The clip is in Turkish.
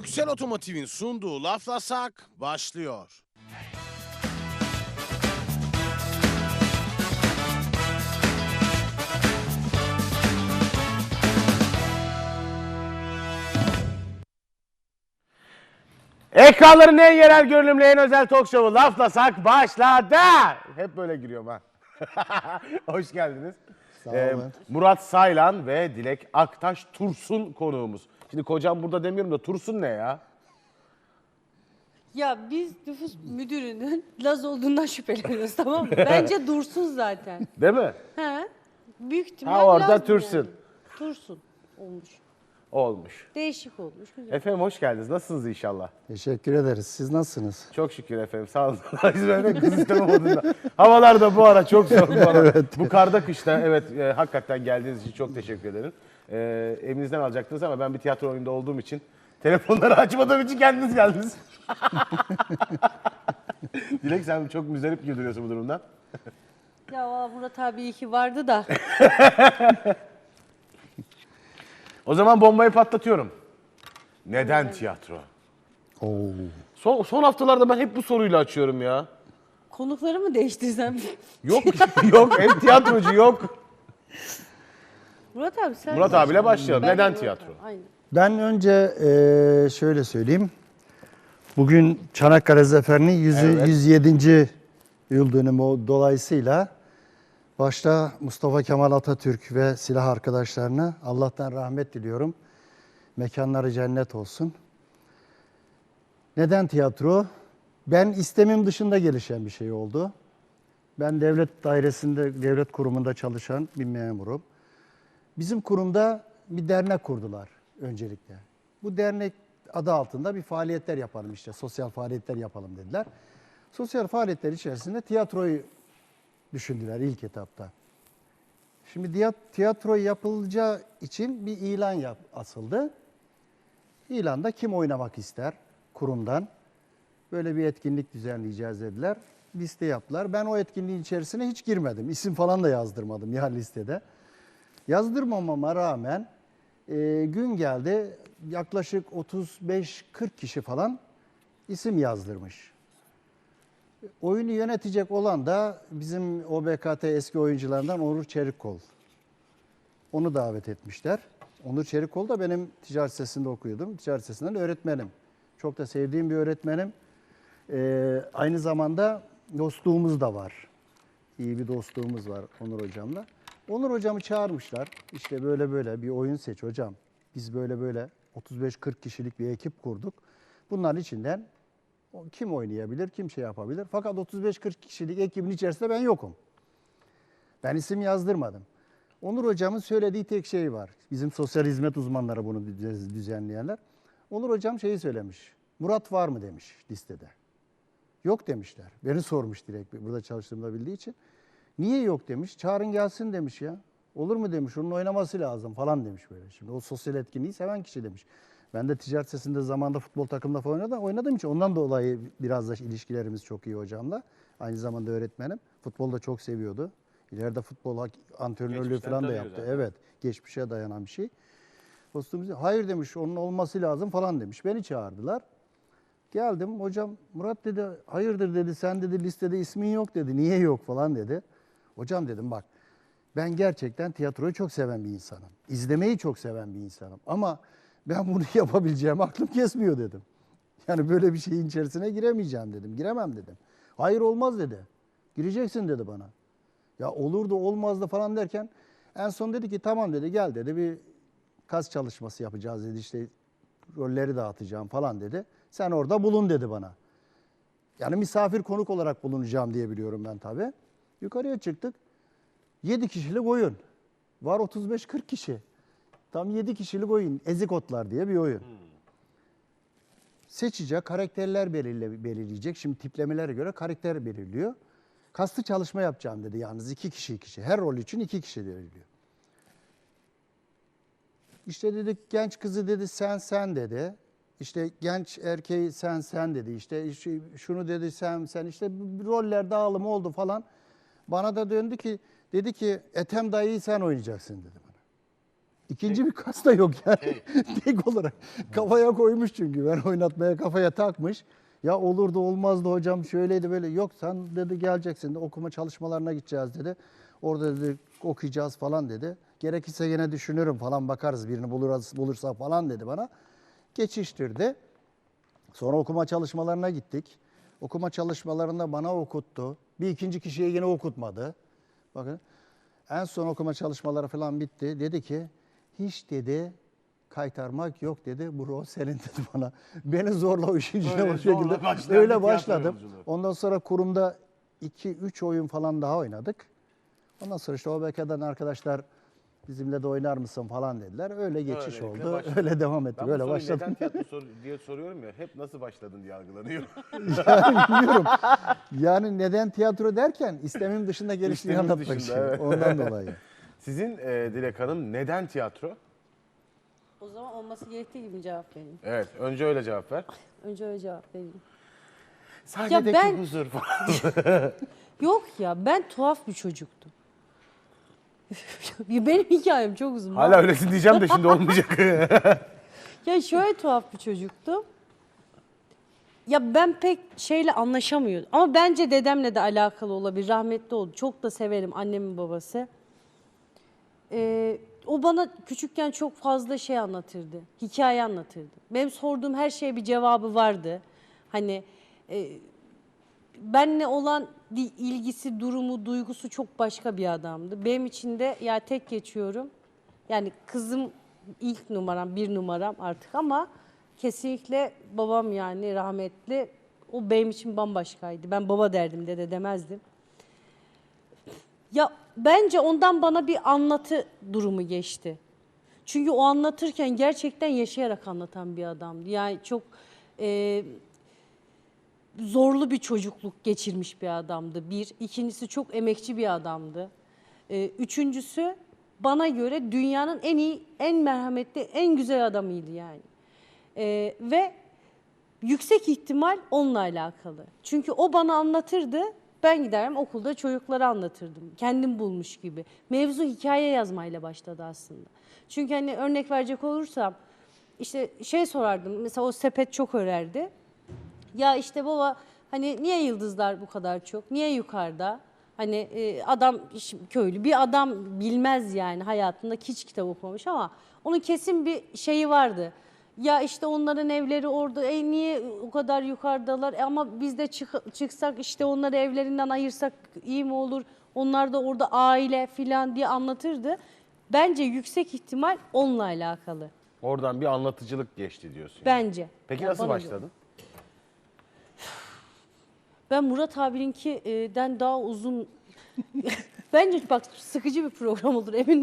Yüksel Otomotiv'in sunduğu Laflasak başlıyor. Ekranların en yerel görünümlü en özel talk show'u Laflasak başladı. Hep böyle giriyorum ha. Hoş geldiniz. Ee. Murat Saylan ve Dilek Aktaş Tursun konuğumuz. Şimdi kocam burada demiyorum da Tursun ne ya? Ya biz nüfus müdürünün Laz olduğundan şüpheleniyoruz tamam mı? Bence dursun zaten. Değil mi? He. Büyük ihtimal Ha, orada Laz'dı Tursun. yani. Tursun olmuş. Olmuş. Değişik olmuş. Güzel. Efendim hoş geldiniz. Nasılsınız inşallah? Teşekkür ederiz. Siz nasılsınız? Çok şükür efendim. Sağ olun. Biz böyle kız istemem modunda. Havalar da bu ara çok soğuk. bu ara. Bu karda kışta evet e, hakikaten geldiğiniz için çok teşekkür ederim. E, evinizden alacaktınız ama ben bir tiyatro oyununda olduğum için telefonları açmadığım için kendiniz geldiniz. Dilek sen çok müzdarip güldürüyorsun bu durumdan. Ya valla Murat abi iyi ki vardı da. O zaman bombayı patlatıyorum. Neden tiyatro? Oo. Son, son haftalarda ben hep bu soruyla açıyorum ya. Konukları mı değiştirsem? Yok yok hem tiyatrocu yok. Murat abi sen Murat başla. abiyle başlayalım. Ben de Neden Murat tiyatro? abi, Aynen. Ben önce eee, şöyle söyleyeyim. Bugün Çanakkale Zaferi'nin 100, Evet. 107. yıl dönümü o- dolayısıyla başta Mustafa Kemal Atatürk ve silah arkadaşlarına Allah'tan rahmet diliyorum. Mekanları cennet olsun. Neden tiyatro? Ben istemim dışında gelişen bir şey oldu. Ben devlet dairesinde, devlet kurumunda çalışan bir memurum. Bizim kurumda bir dernek kurdular öncelikle. Bu dernek adı altında bir faaliyetler yapalım işte, sosyal faaliyetler yapalım dediler. Sosyal faaliyetler içerisinde tiyatroyu düşündüler ilk etapta. Şimdi tiyatro yapılacağı için bir ilan yap, asıldı. İlanda kim oynamak ister kurumdan? Böyle bir etkinlik düzenleyeceğiz dediler. Liste yaptılar. Ben o etkinliğin içerisine hiç girmedim. İsim falan da yazdırmadım ya listede. Yazdırmamama rağmen e, gün geldi yaklaşık 35-40 kişi falan isim yazdırmış. Oyunu yönetecek olan da bizim OBKT eski oyuncularından Onur Çerikkol. Onu davet etmişler. Onur Çerikkol da benim ticaret sesinde okuyordum. Ticaret sesinden öğretmenim. Çok da sevdiğim bir öğretmenim. Ee, aynı zamanda dostluğumuz da var. İyi bir dostluğumuz var Onur hocamla. Onur hocamı çağırmışlar. İşte böyle böyle bir oyun seç hocam. Biz böyle böyle 35-40 kişilik bir ekip kurduk. Bunların içinden kim oynayabilir, kim şey yapabilir. Fakat 35-40 kişilik ekibin içerisinde ben yokum. Ben isim yazdırmadım. Onur hocamın söylediği tek şey var. Bizim sosyal hizmet uzmanları bunu düze- düzenleyenler. Onur hocam şeyi söylemiş. Murat var mı demiş listede. Yok demişler. Beni sormuş direkt burada çalıştığımda bildiği için. Niye yok demiş. Çağırın gelsin demiş ya. Olur mu demiş. Onun oynaması lazım falan demiş böyle. Şimdi o sosyal etkinliği seven kişi demiş. Ben de ticaret sesinde zamanda futbol takımında falan oynadım, oynadığım için ondan dolayı biraz da ilişkilerimiz çok iyi hocamla. Aynı zamanda öğretmenim. Futbolu da çok seviyordu. İleride futbol antrenörlüğü Geçmişten falan da yaptı. zaten. Evet. Geçmişe dayanan bir şey. Dostumuz hayır demiş onun olması lazım falan demiş. Beni çağırdılar. Geldim hocam Murat dedi hayırdır dedi sen dedi listede ismin yok dedi. Niye yok falan dedi. Hocam dedim bak ben gerçekten tiyatroyu çok seven bir insanım. İzlemeyi çok seven bir insanım. Ama ben bunu yapabileceğim aklım kesmiyor dedim. Yani böyle bir şeyin içerisine giremeyeceğim dedim. Giremem dedim. Hayır olmaz dedi. Gireceksin dedi bana. Ya olurdu olmazdı falan derken en son dedi ki tamam dedi gel dedi bir kas çalışması yapacağız dedi işte rolleri dağıtacağım falan dedi. Sen orada bulun dedi bana. Yani misafir konuk olarak bulunacağım diye biliyorum ben tabii. Yukarıya çıktık. 7 kişilik oyun. Var 35-40 kişi. Tam 7 kişilik oyun. Ezik Otlar diye bir oyun. Seçecek, karakterler belirle, belirleyecek. Şimdi tiplemelere göre karakter belirliyor. Kastı çalışma yapacağım dedi yalnız iki kişi kişi. Her rol için iki kişi veriliyor. İşte dedik genç kızı dedi sen sen dedi. İşte genç erkeği sen sen dedi. İşte şu- şunu dedi sen sen. İşte roller dağılımı oldu falan. Bana da döndü ki dedi ki Ethem dayıyı sen oynayacaksın dedi İkinci bir kas da yok yani. Tek olarak. Kafaya koymuş çünkü. Ben oynatmaya kafaya takmış. Ya olurdu olmazdı hocam şöyleydi böyle. Yok sen dedi geleceksin okuma çalışmalarına gideceğiz dedi. Orada dedi okuyacağız falan dedi. Gerekirse yine düşünürüm falan bakarız birini buluruz, bulursa falan dedi bana. Geçiştirdi. Sonra okuma çalışmalarına gittik. Okuma çalışmalarında bana okuttu. Bir ikinci kişiye yine okutmadı. Bakın en son okuma çalışmaları falan bitti. Dedi ki hiç dedi kaytarmak yok dedi. Bu rol senin dedi bana. Beni zorla o işin içine Böyle o zorla şekilde. başlayan Öyle başladım. Ondan sonra kurumda 2-3 oyun falan daha oynadık. Ondan sonra işte OBK'dan arkadaşlar bizimle de oynar mısın falan dediler. Öyle geçiş Öylelikle oldu. başladı. Öyle devam etti. Bu Öyle soruyu başladım. neden tiyatro sor- diye soruyorum ya. Hep nasıl başladın diye algılanıyor. Yani bilmiyorum. Yani neden tiyatro derken istemim dışında geliştiğini anlatmak için. evet. Ondan dolayı. Sizin e, Dilek Hanım neden tiyatro? O zaman olması gerektiği gibi cevap vereyim. Evet, önce öyle cevap ver. Önce öyle cevap vereyim. Sahnedeki ben- huzur falan. Yok ya ben tuhaf bir çocuktum. Benim hikayem çok uzun. Hala öylesin diyeceğim de şimdi olmayacak. Ya şöyle tuhaf bir çocuktum. Ya ben pek şeyle anlaşamıyordum. Ama bence dedemle de alakalı olabilir. Rahmetli oldu. Çok da severim annemin babası. Ee, o bana küçükken çok fazla şey anlatırdı. Hikaye anlatırdı. Benim sorduğum her şeye bir cevabı vardı. Hani e, benle olan ilgisi, durumu, duygusu çok başka bir adamdı. Benim için de ya tek geçiyorum. Yani kızım ilk numaram, bir numaram artık ama kesinlikle babam yani rahmetli o benim için bambaşkaydı. Ben baba derdim dede demezdim. Ya bence ondan bana bir anlatı durumu geçti. Çünkü o anlatırken gerçekten yaşayarak anlatan bir adamdı. Yani çok e, zorlu bir çocukluk geçirmiş bir adamdı. Bir. İkincisi çok emekçi bir adamdı. Ee, üçüncüsü bana göre dünyanın en iyi, en merhametli, en güzel adamıydı yani. Ee, ve yüksek ihtimal onunla alakalı. Çünkü o bana anlatırdı, ben giderim okulda çocuklara anlatırdım. Kendim bulmuş gibi. Mevzu hikaye yazmayla başladı aslında. Çünkü hani örnek verecek olursam, işte şey sorardım, mesela o sepet çok örerdi. Ya işte baba hani niye yıldızlar bu kadar çok? Niye yukarıda? Hani e, adam köylü bir adam bilmez yani hayatında hiç kitap okumamış ama onun kesin bir şeyi vardı. Ya işte onların evleri orada. E niye o kadar yukarıdalar? E ama biz de çık- çıksak işte onları evlerinden ayırsak iyi mi olur? Onlar da orada aile filan diye anlatırdı. Bence yüksek ihtimal onunla alakalı. Oradan bir anlatıcılık geçti diyorsun. Bence. Peki Yani nasıl bana göre. başladın? Ben Murat abininkinden daha uzun... Bence bak sıkıcı bir program olur emin